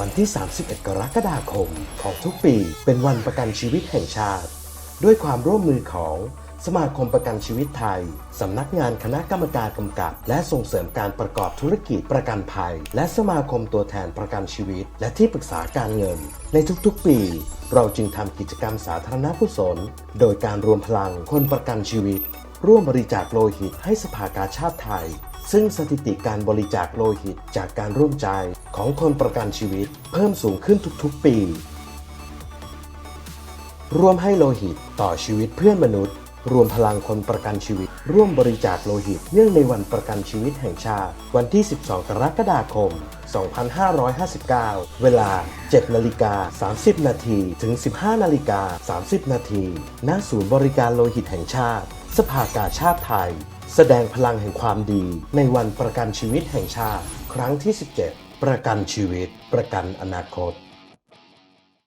วันที่ 31 กรกฎาคมของทุกปี เป็นวันประกันชีวิตแห่งชาติ ด้วยความร่วมมือของสมาคมประกันชีวิตไทย สำนักงานคณะกรรมการกำกับ และส่งเสริมการประกอบธุรกิจประกันภัย และสมาคมตัวแทนประกันชีวิต และที่ปรึกษาการเงิน ในทุกๆปี เราจึงทำกิจกรรมสาธารณกุศล โดยการรวมพลังคนประกันชีวิต ร่วมบริจาคโลหิตให้สภากาชาติไทย ซึ่งสถิติการบริจาคโลหิตจากการร่วมใจของคนประกันชีวิตเพิ่มสูงขึ้นทุกๆ ปี ร่วมให้โลหิตต่อชีวิตเพื่อนมนุษย์ รวมพลังคนประกันชีวิต ร่วมบริจาคโลหิต เนื่องในวันประกันชีวิตแห่งชาติ วันที่ 12 กรกฎาคม 2559 เวลา 7 นาฬิกา 30 นาทีถึง 15 นาฬิกา 30 นาทีณศูนย์บริการโลหิตแห่งชาติ สภากาชาติไทย แสดงพลังแห่งความดีในวันประกันชีวิตแห่งชาติ ครั้งที่ 17 ประกันชีวิต ประกันอนาคต